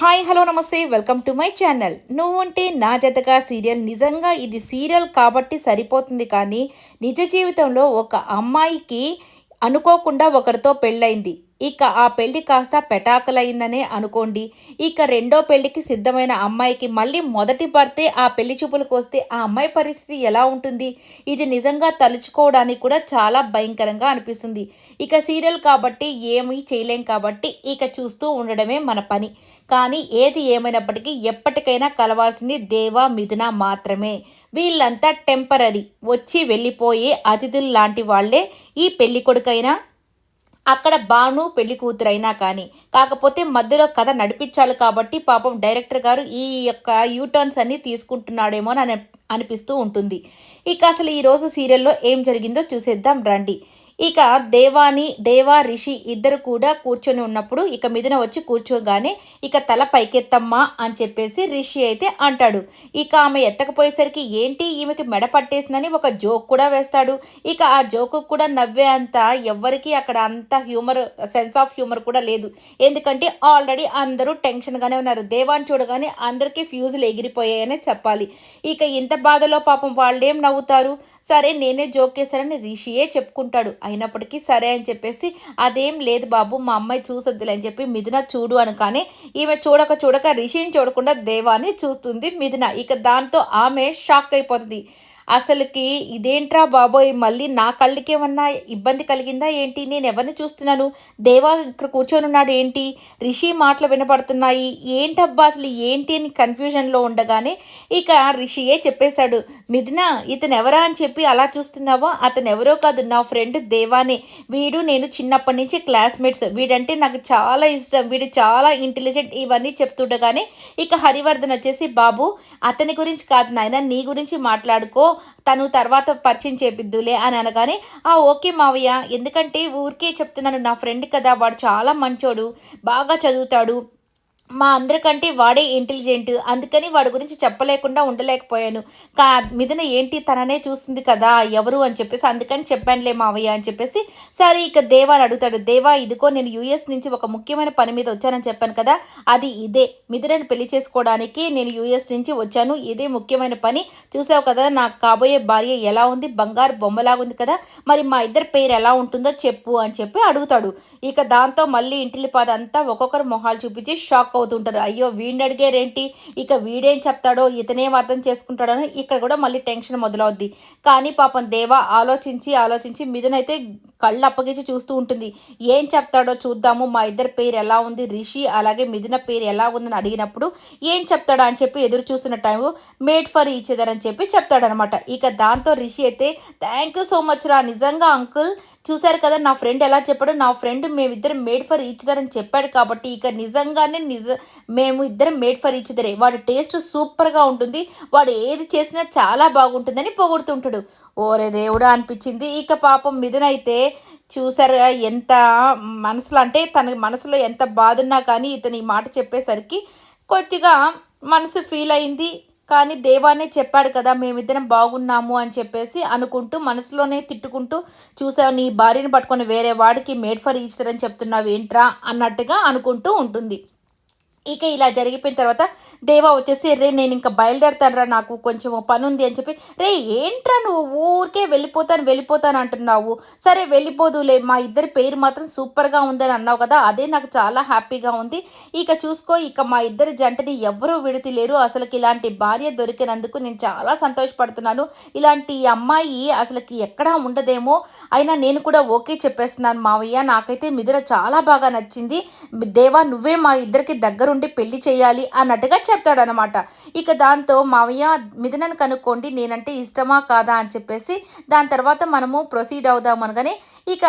Hi hello namaste welcome to my channel. నువ్వుంటే నా జతగా సీరియల్ నిజంగా ఇది సీరియల్ కాబట్టి సరిపోతుంది కానీ నిజ జీవితంలో ఒక అమ్మాయికి అనుకోకుండా ఒకరితో పెళ్ళైంది ఇక ఆ పెళ్ళి కాస్త పెటాకులయిందనే అనుకోండి. ఇక రెండో పెళ్ళికి సిద్ధమైన అమ్మాయికి మళ్ళీ మొదటి భర్తే ఆ పెళ్ళి చూపులకు వస్తే ఆ అమ్మాయి పరిస్థితి ఎలా ఉంటుంది? ఇది నిజంగా తలుచుకోవడానికి కూడా చాలా భయంకరంగా అనిపిస్తుంది. ఇక సీరియల్ కాబట్టి ఏమీ చేయలేం కాబట్టి ఇక చూస్తూ ఉండడమే మన పని. కానీ ఏది ఏమైనప్పటికీ ఎప్పటికైనా కలవాల్సింది దేవా మిథున మాత్రమే. వీళ్ళంతా టెంపరీ వచ్చి వెళ్ళిపోయే అతిథులు లాంటి వాళ్ళే ఈ పెళ్ళి కొడుకైనా అక్కడ బాను పెళ్ళి కూతురైనా కానీ కాకపోతే మధ్యలో కథ నడిపించాలి కాబట్టి పాపం డైరెక్టర్ గారు ఈ యొక్క యూటర్న్స్ అన్ని తీసుకుంటున్నాడేమో అని అనిపిస్తూ ఉంటుంది. ఇక అసలు ఈరోజు సీరియల్లో ఏం జరిగిందో చూసేద్దాం రండి. ఇక దేవాని దేవా రిషి ఇద్దరు కూడా కూర్చొని ఉన్నప్పుడు ఇక మిథున వచ్చి కూర్చోగానే ఇక తల పైకెత్తమ్మా అని చెప్పేసి రిషి అయితే అంటాడు. ఇక ఆమె ఎత్తకపోయేసరికి ఏంటి ఈమెకి మెడ పట్టేసిందని ఒక జోక్ కూడా వేస్తాడు. ఇక ఆ జోక్ కూడా నవ్వే అంత ఎవ్వరికి అక్కడ అంత హ్యూమర్ సెన్స్ ఆఫ్ హ్యూమర్ కూడా లేదు. ఎందుకంటే ఆల్రెడీ అందరూ టెన్షన్గానే ఉన్నారు. దేవాన్ని చూడగానే అందరికీ ఫ్యూజులు ఎగిరిపోయాయనే చెప్పాలి. ఇక ఇంత బాధలో పాపం వాళ్ళేం నవ్వుతారు? సరే నేనే జోక్ చేశానని రిషియే చెప్పుకుంటాడు. అయినప్పటికీ సరే అని చెప్పేసి అదేం లేదు బాబు మా అమ్మాయి చూసొద్దులే అని చెప్పి మిథున చూడు అని కానీ ఈమె చూడక చూడక రిషిని చూడకుండా దేవాన్ని చూస్తుంది మిథున. ఇక దాంతో ఆమె షాక్ అయిపోతుంది. అసలుకి ఇదేంట్రా బాబోయ్? మళ్ళీ నా కళ్ళకి ఏమన్నా ఇబ్బంది కలిగిందా ఏంటి? నేను ఎవరిని చూస్తున్నాను? దేవా ఇక్కడ కూర్చొని ఉన్నాడు ఏంటి? రిషి మాటలు వినపడుతున్నాయి. ఏంటబ్బా అసలు ఏంటి అని కన్ఫ్యూజన్లో ఉండగానే ఇక రిషియే చెప్పేశాడు. మిథున ఇతను ఎవరా అని చెప్పి అలా చూస్తున్నావో? అతను ఎవరో కాదు నా ఫ్రెండ్ దేవానే. వీడు నేను చిన్నప్పటి నుంచి క్లాస్మేట్స్ వీడంటే నాకు చాలా ఇష్టం. వీడు చాలా ఇంటెలిజెంట్ ఇవన్నీ చెప్తుండగానే ఇక హరివర్ధన్ వచ్చేసి బాబు అతని గురించి కాదు నాయన నీ గురించి మాట్లాడుకో. తను తర్వాత పరిచయం చేపిద్దులే అని అనగానే ఆ ఓకే మావయ్య. ఎందుకంటే ఊరికే చెప్తున్నాను నా ఫ్రెండ్ కదా వాడు చాలా మంచోడు బాగా చదువుతాడు మా అందరికంటే వాడే ఇంటెలిజెంట్ అందుకని వాడి గురించి చెప్పలేకుండా ఉండలేకపోయాను. కా మిథున ఏంటి తననే చూస్తుంది కదా ఎవరు అని చెప్పేసి అందుకని చెప్పానులే మావయ్య అని చెప్పేసి సరే ఇక దేవా అని అడుగుతాడు. దేవా ఇదిగో నేను యూఎస్ నుంచి ఒక ముఖ్యమైన పని మీద వచ్చానని చెప్పాను కదా అది ఇదే. మిథునని పెళ్ళి చేసుకోవడానికి నేను యూఎస్ నుంచి వచ్చాను. ఇదే ముఖ్యమైన పని. చూసావు కదా నాకు కాబోయే భార్య ఎలా ఉంది? బంగారు బొమ్మలాగుంది కదా. మరి మా ఇద్దరి పేరు ఎలా ఉంటుందో చెప్పు అని చెప్పి అడుగుతాడు. ఇక దాంతో మళ్ళీ ఇంటిలి పాదంతా ఒక్కొక్కరు మొహాలు చూపించి షాక్ అవుతుంటారు అయ్యో వీడిని అడిగారేంటి ఇక వీడేం చెప్తాడో ఇతనేం అర్థం చేసుకుంటాడో ఇక్కడ కూడా మళ్ళీ టెన్షన్ మొదలవుద్ది. కానీ పాపం దేవ ఆలోచించి ఆలోచించి మిథునైతే కళ్ళు అప్పగించి చూస్తూ ఉంటుంది. ఏం చెప్తాడో చూద్దాము. మా ఇద్దరి పేరు ఎలా ఉంది? రిషి అలాగే మిథున పేరు ఎలా ఉందని అడిగినప్పుడు ఏం చెప్తాడా అని చెప్పి ఎదురు చూస్తున్న time made for each other అని చెప్పి చెప్తాడనమాట. ఇక దాంతో రిషి అయితే థ్యాంక్ యూ సో మచ్ రా. నిజంగా అంకుల్ చూశారు కదా నా ఫ్రెండ్ ఎలా చెప్పాడు నా ఫ్రెండ్ మేమిద్దరం మేడ్ ఫర్ ఈచ్ అని చెప్పాడు కాబట్టి ఇక నిజంగానే నిజ మేము ఇద్దరం మేడ్ ఫర్ ఈచ్ దరే వాడి టేస్ట్ సూపర్గా ఉంటుంది. వాడు ఏది చేసినా చాలా బాగుంటుందని పొగుడుతుంటాడు. ఓరే దేవుడా అనిపించింది. ఇక పాపం మిథునైతే చూసారు ఎంత మనసులో అంటే తన మనసులో ఎంత బాధ ఉన్నా కానీ ఇతను ఈ మాట చెప్పేసరికి కొద్దిగా మనసు ఫీల్ అయింది. కానీ దేవానే చెప్పాడు కదా మేమిద్దరం బాగున్నాము అని చెప్పేసి అనుకుంటూ మనసులోనే తిట్టుకుంటూ చూసావు నీ భార్యను పట్టుకొని వేరే వాడికి మేడ్ ఫర్ ఈచర్ చెప్తున్నావు ఏంట్రా అన్నట్టుగా అనుకుంటూ ఉంటుంది. ఇక ఇలా జరిగిపోయిన తర్వాత దేవా వచ్చేసి రే నేను ఇంకా బయలుదేరుతానరా నాకు కొంచెం పని ఉంది అని చెప్పి రే ఏంట్రా నువ్వు? ఊరికే వెళ్ళిపోతాను వెళ్ళిపోతాను అంటున్నావు. సరే వెళ్ళిపోదులే. మా ఇద్దరి పేరు మాత్రం సూపర్గా ఉందని అన్నావు కదా అదే నాకు చాలా హ్యాపీగా ఉంది. ఇక చూసుకో ఇక మా ఇద్దరి జంటని ఎవరూ విడతలేరు అసలుకి ఇలాంటి భార్య దొరికినందుకు నేను చాలా సంతోషపడుతున్నాను. ఇలాంటి అమ్మాయి అసలుకి ఎక్కడా ఉండదేమో. అయినా నేను కూడా ఓకే చెప్పేస్తున్నాను మావయ్య. నాకైతే మిదిర చాలా బాగా నచ్చింది. దేవా నువ్వే మా ఇద్దరికి దగ్గరుండి. పెళ్ళి చేయాలి అన్నట్టుగా చెప్తాడనమాట ఇక దాంతో మావయ్య మిథునను కనుక్కోండి నేనంటే ఇష్టమా కాదా అని చెప్పేసి దాని తర్వాత మనము ప్రొసీడ్ అవుదాం అనగానే ఇక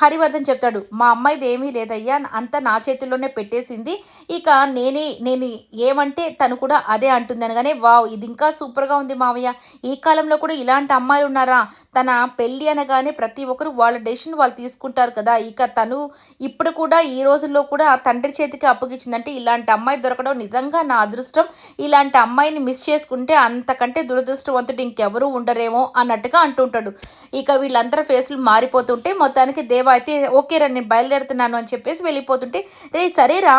హరివర్ధన్ చెప్తాడు మా అమ్మాయిది ఏమీ లేదయ్యా అంతా నా చేతిలోనే పెట్టేసింది. ఇక నేనే నేను ఏమంటే తను కూడా అదే అంటుంది అనగానే వావ్ ఇది ఇంకా సూపర్గా ఉంది మావయ్య. ఈ కాలంలో కూడా ఇలాంటి అమ్మాయిలు ఉన్నారా తన పెళ్ళి అనగానే ప్రతి ఒక్కరు వాళ్ళ డెసిషన్ వాళ్ళు తీసుకుంటారు కదా. ఇక తను ఇప్పుడు కూడా ఈ రోజుల్లో కూడా తండ్రి చేతికి అప్పగించిందంటే ఇలాంటి అమ్మాయి దొరకడం నిజంగా నా అదృష్టం. ఇలాంటి అమ్మాయిని మిస్ చేసుకుంటే అంతకంటే దురదృష్టవంతుడు ఇంకెవరూ ఉండరేమో అన్నట్టుగా అంటుంటాడు. ఇక వీళ్ళందరూ ఫేస్లు మారిపోతుంటే మొత్తానికి దేవ అయితే ఓకే రా నేను బయలుదేరుతున్నాను అని చెప్పేసి వెళ్ళిపోతుంటే రే సరేరా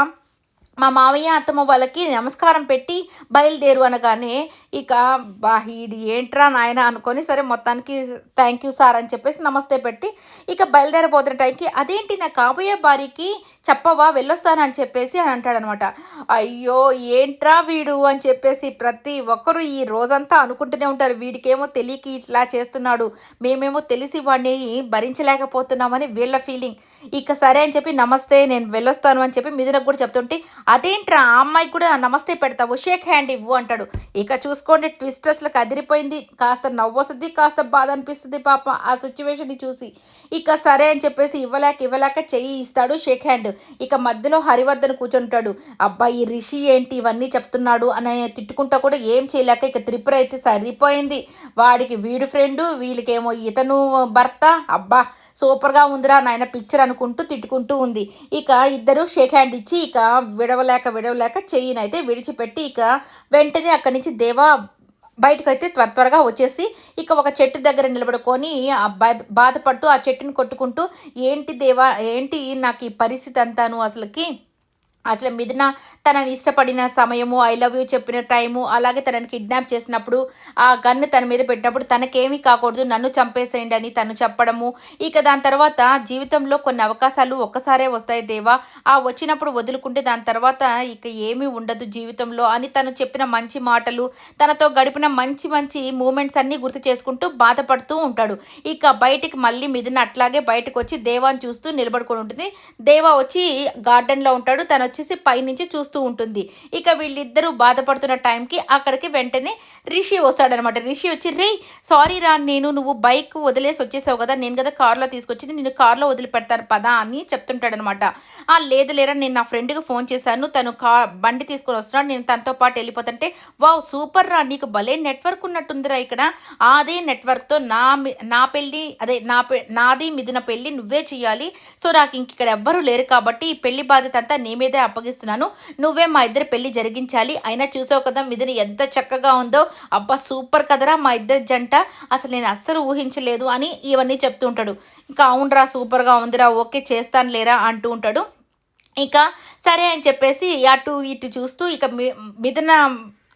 మా మావయ్య అత్తమ్మ వాళ్ళకి నమస్కారం పెట్టి బయలుదేరు అనగానే ఇక బా ఈడు ఏంట్రా నాయన అనుకొని సరే మొత్తానికి థ్యాంక్ యూ సార్ అని చెప్పేసి నమస్తే పెట్టి ఇక బయలుదేరబోతున్న టైంకి అదేంటి నా కాబోయే భార్యకి చెప్పవా? వెళ్ళొస్తాను అని చెప్పేసి అని అంటాడనమాట. అయ్యో ఏంట్రా వీడు? అని చెప్పేసి ప్రతి ఒక్కరు ఈ రోజంతా అనుకుంటూనే ఉంటారు. వీడికేమో తెలియకి ఇట్లా చేస్తున్నాడు. మేమేమో తెలిసి వాడిని భరించలేకపోతున్నామని వీళ్ళ ఫీలింగ్ ఇక సరే అని చెప్పి నమస్తే నేను వెళ్ళొస్తాను అని చెప్పి మిథునకు కూడా చెప్తుంటే అదేంట్రా ఆ అమ్మాయికి కూడా నమస్తే పెడతావు షేక్ హ్యాండ్ ఇవ్వు అంటాడు. ఇక చూసుకోండి ట్విస్టర్స్లకు అదిరిపోయింది. కాస్త నవ్వొస్తుంది కాస్త బాధ అనిపిస్తుంది పాప ఆ సిచ్యువేషన్ని చూసి. ఇక సరే అని చెప్పేసి ఇవ్వలేక ఇవ్వలేక చెయ్యి ఇస్తాడు షేక్ హ్యాండ్. ఇక మధ్యలో హరివర్ధన్ కూర్చుంటాడు. అబ్బాయి రిషి ఏంటి ఇవన్నీ చెప్తున్నాడు అని తిట్టుకుంటా కూడా ఏం చేయలేక ఇక త్రిపుర అయితే సరిపోయింది. వాడికి వీడు ఫ్రెండు వీళ్ళకేమో ఇతను భర్త. అబ్బా సూపర్గా ఉందిరా నాయన పిక్చర్ అనుకుంటూ తిట్టుకుంటూ ఉంది. ఇక ఇద్దరు షేక్ హ్యాండ్ ఇచ్చి ఇక విడవలేక విడవలేక చెయ్యినైతే విడిచిపెట్టి ఇక వెంటనే అక్కడి నుంచి దేవా బయటకు అయితే త్వర త్వరగా వచ్చేసి ఇక ఒక చెట్టు దగ్గర నిలబడుకొని ఆ బాధపడుతూ ఆ చెట్టుని కొట్టుకుంటూ ఏంటి దేవా ఏంటి నాకు ఈ పరిస్థితి అంతాను అసలుకి? అసలు మిథున తనని ఇష్టపడిన సమయము ఐ లవ్ యూ చెప్పిన టైము అలాగే తనని కిడ్నాప్ చేసినప్పుడు ఆ గన్ను తన మీద పెట్టినప్పుడు తనకేమీ కాకూడదు నన్ను చంపేసేయండి అని తను చెప్పడము. ఇక దాని తర్వాత జీవితంలో కొన్ని అవకాశాలు ఒక్కసారే వస్తాయి దేవా. ఆ వచ్చినప్పుడు వదులుకుంటే దాని తర్వాత ఇక ఏమీ ఉండదు జీవితంలో అని తను చెప్పిన మంచి మాటలు తనతో గడిపిన మంచి మంచి మూమెంట్స్ అన్నీ గుర్తు చేసుకుంటూ బాధపడుతూ ఉంటాడు. ఇక బయటికి మళ్ళీ మిథున అట్లాగే బయటకు వచ్చి దేవాన్ని చూస్తూ నిలబడుకొని ఉంటుంది. దేవా వచ్చి గార్డెన్లో ఉంటాడు తను వచ్చేసి పైనుంచి చూస్తూ ఉంటుంది. ఇక వీళ్ళిద్దరూ బాధపడుతున్న టైంకి అక్కడికి వెంటనే రిషి వస్తాడనమాట రిషి వచ్చి రే సారీ రా నేను నువ్వు బైక్ వదిలేసి వచ్చేసావు కదా నేను కదా కార్లో తీసుకొచ్చి నేను కార్లో వదిలిపెడతాను పదా అని చెప్తుంటాడనమాట ఆ లేదు లేరా నేను నా ఫ్రెండ్కి ఫోన్ చేశాను తను కా బండి తీసుకొని వస్తున్నాడు నేను తనతో పాటు వెళ్ళిపోతుంటే వావ్ సూపర్ రా నీకు భలే నెట్వర్క్ ఉన్నట్టుందిరా ఇక్కడ. అదే నెట్వర్క్తో నా నా పెళ్ళి అదే నా నాది మిదిన పెళ్ళి నువ్వే చేయాలి సో నాకు ఇంక ఇక్కడ ఎవ్వరూ లేరు కాబట్టి ఈ పెళ్ళి బాధ్యత అంతా నీ మీదే అప్పగిస్తున్నాను. నువ్వే మా ఇద్దరు పెళ్ళి జరిగించాలి. అయినా చూసావు కదా మిథుని ఎంత చక్కగా ఉందో. అబ్బా సూపర్ కదరా మా ఇద్దరి జంట. అసలు నేను అస్సలు ఊహించలేదు అని ఇవన్నీ చెప్తూ ఉంటాడు. ఇంకా అవునరా సూపర్గా ఉందిరా ఓకే చేస్తాను లేరా అంటూ ఉంటాడు. ఇక సరే అని చెప్పేసి అటు ఇటు చూస్తూ ఇక మిథున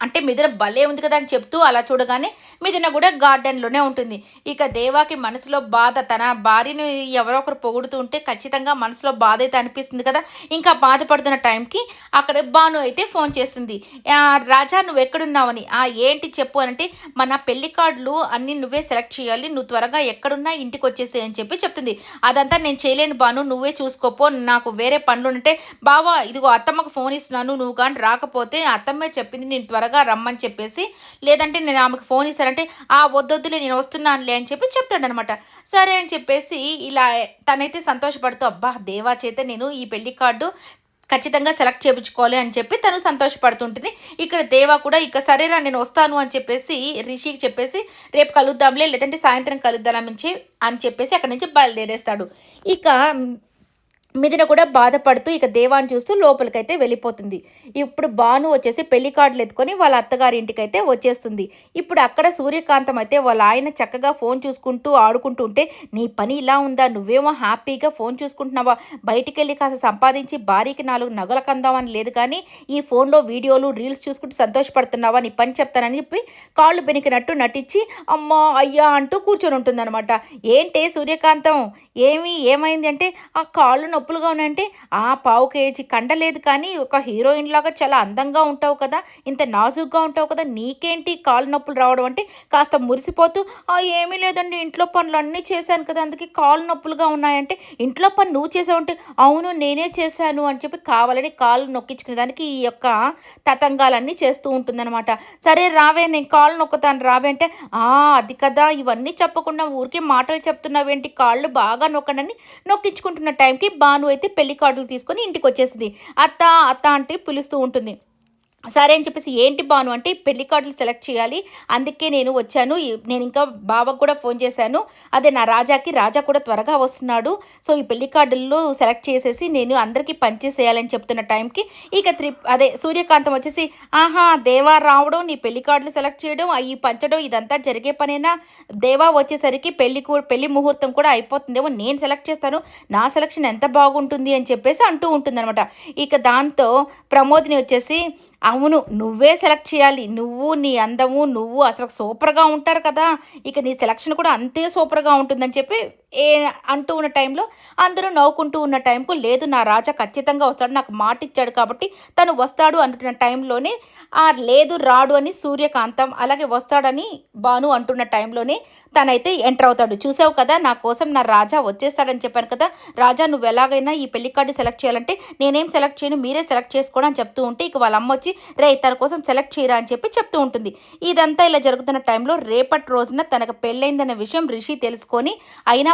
అంటే మిథున భలే ఉంది కదా అని చెప్తూ అలా చూడగానే మిథున కూడా గార్డెన్లోనే ఉంటుంది. ఇక దేవాకి మనసులో బాధ తన భార్యని ఎవరో ఒకరు పొగుడుతూ ఉంటే ఖచ్చితంగా మనసులో బాధ అయితే అనిపిస్తుంది కదా. ఇంకా బాధపడుతున్న టైంకి అక్కడ బాను అయితే ఫోన్ చేస్తుంది. రాజా నువ్వు ఎక్కడున్నావని? ఆ ఏంటి చెప్పు అంటే మన పెళ్ళి కార్డులు అన్నీ నువ్వే సెలెక్ట్ చేయాలి. నువ్వు త్వరగా ఎక్కడున్నా ఇంటికి వచ్చేసి అని చెప్పి చెప్తుంది. అదంతా నేను చేయలేను బాను నువ్వే చూసుకోపో. నాకు వేరే పనులు ఉంటే బావా ఇదిగో అత్తమ్మకు ఫోన్ ఇస్తున్నాను. నువ్వు కానీ రాకపోతే అత్తమ్మే చెప్పింది నేను త్వరగా త్వరగా రమ్మని చెప్పేసి లేదంటే నేను ఆమెకు ఫోన్ ఇస్తానంటే ఆ వద్దొద్దులే నేను వస్తున్నానులే అని చెప్పి చెప్తాడనమాట సరే అని చెప్పేసి ఇలా తనైతే సంతోషపడుతూ అబ్బా దేవా చేత నేను ఈ పెళ్ళి కార్డు ఖచ్చితంగా సెలెక్ట్ చేయించుకోవాలి అని చెప్పి తను సంతోషపడుతుంటుంది. ఇక్కడ దేవా కూడా ఇక సరేరా నేను వస్తాను అని చెప్పేసి రిషికి చెప్పేసి రేపు కలుద్దాంలే లేదంటే సాయంత్రం కలుద్దాం అని చెప్పేసి అక్కడి నుంచి బయలుదేరేస్తాడు. ఇక మిదిన కూడా బాధపడుతూ ఇక దేవాన్ని చూస్తూ లోపలికైతే వెళ్ళిపోతుంది. ఇప్పుడు భాను వచ్చేసి పెళ్ళి కార్డులు ఎత్తుకొని వాళ్ళ అత్తగారి ఇంటికైతే వచ్చేస్తుంది. ఇప్పుడు అక్కడ సూర్యకాంతం అయితే వాళ్ళ ఆయన చక్కగా ఫోన్ చూసుకుంటూ ఆడుకుంటూ ఉంటే నీ పని ఇలా ఉందా? నువ్వేమో హ్యాపీగా ఫోన్ చూసుకుంటున్నావా? బయటికి వెళ్ళి కాస్త సంపాదించి భార్యకి నాలుగు నగలు కందామని లేదు కానీ ఈ ఫోన్లో వీడియోలు రీల్స్ చూసుకుంటూ సంతోషపడుతున్నావా? నీ పని చెప్తానని చెప్పి కాళ్ళు బెనికినట్టు నటించి అమ్మా అయ్యా అంటూ కూర్చొని ఉంటుందన్నమాట. ఏంటే సూర్యకాంతం? ఏమి? ఏమైంది అంటే ఆ కాళ్ళు నొప్పులుగా ఉన్నాయంటే ఆ పావు కేజీ కండలేదు కానీ ఒక హీరోయిన్ లాగా చాలా అందంగా ఉంటావు కదా ఇంత నాజుగ్గా ఉంటావు కదా నీకేంటి కాలు నొప్పులు రావడం అంటే కాస్త మురిసిపోతూ ఆ ఏమీ లేదండి ఇంట్లో పనులు అన్నీ చేశాను కదా అందుకే కాళ్ళు నొప్పులుగా ఉన్నాయంటే ఇంట్లో పని నువ్వు చేసావంటే అవును నేనే చేశాను అని చెప్పి కావాలని కాళ్ళు నొక్కించుకునే దానికి ఈ యొక్క తతంగాలన్నీ చేస్తూ ఉంటుందన్నమాట. సరే రావే నేను కాళ్ళు నొక్కుతాను రావే అంటే అది కదా ఇవన్నీ చెప్పకుండా ఊరికే మాటలు చెప్తున్నావేంటి? కాళ్ళు బాగా నొక్కడని నొక్కించుకుంటున్న టైంకి భాను అయితే పెళ్ళి కార్డులు తీసుకొని ఇంటికి వచ్చేసింది. అత్త అత్త అంటే పిలుస్తూ ఉంటుంది. సరే అని చెప్పేసి ఏంటి బాను అంటే పెళ్ళి కార్డులు సెలెక్ట్ చేయాలి. అందుకే నేను వచ్చాను. ఈ- నేను ఇంకా బావకు కూడా ఫోన్ చేశాను. అదే నా రాజాకి రాజా కూడా త్వరగా వస్తున్నాడు. సో ఈ పెళ్ళి కార్డుల్లో సెలెక్ట్ చేసేసి నేను అందరికీ పనిచేసేయాలని చెప్తున్న టైంకి ఇక త్రి అదే సూర్యకాంతం వచ్చేసి ఆహా దేవా రావడం నీ పెళ్ళి కార్డులు సెలెక్ట్ చేయడం అవి పంచడం ఇదంతా జరిగే పనైనా? దేవా వచ్చేసరికి పెళ్ళి కూ పెళ్ళి ముహూర్తం కూడా అయిపోతుందేమో నేను సెలెక్ట్ చేస్తాను. నా సెలక్షన్ ఎంత బాగుంటుంది అని చెప్పేసి అంటూ ఉంటుందన్నమాట. ఇక దాంతో ప్రమోద్ని వచ్చేసి అవును నువ్వే సెలెక్ట్ చేయాలి. నువ్వు నీ అందము నువ్వు అసలు సూపర్గా ఉంటారు కదా. ఇక నీ సెలక్షన్ కూడా అంతే సూపర్గా ఉంటుందని చెప్పి ఏ అంటూ ఉన్న టైంలో అందరూ నవ్వుకుంటూ ఉన్న టైంకు లేదు నా రాజా ఖచ్చితంగా వస్తాడు నాకు మాట ఇచ్చాడు కాబట్టి తను వస్తాడు అంటున్న టైంలోనే ఆ లేదు రాడు అని సూర్యకాంతం అలాగే వస్తాడని బాను అంటున్న టైంలోనే తనైతే ఎంటర్ అవుతాడు. చూసావు కదా నా కోసం నా రాజా వచ్చేస్తాడని చెప్పాను కదా రాజా నువ్వు ఎలాగైనా ఈ పెళ్ళి కార్డు సెలెక్ట్ చేయాలంటే నేనేం సెలెక్ట్ చేయను మీరే సెలెక్ట్ చేసుకోవడం అని చెప్తూ ఉంటే ఇక వాళ్ళ అమ్మ వచ్చి రే తన కోసం సెలెక్ట్ చేయరా అని చెప్పి చెప్తూ ఉంటుంది. ఇదంతా ఇలా జరుగుతున్న టైంలో రేపటి రోజున తనకు పెళ్ళైందన్న విషయం రిషి తెలుసుకొని అయినా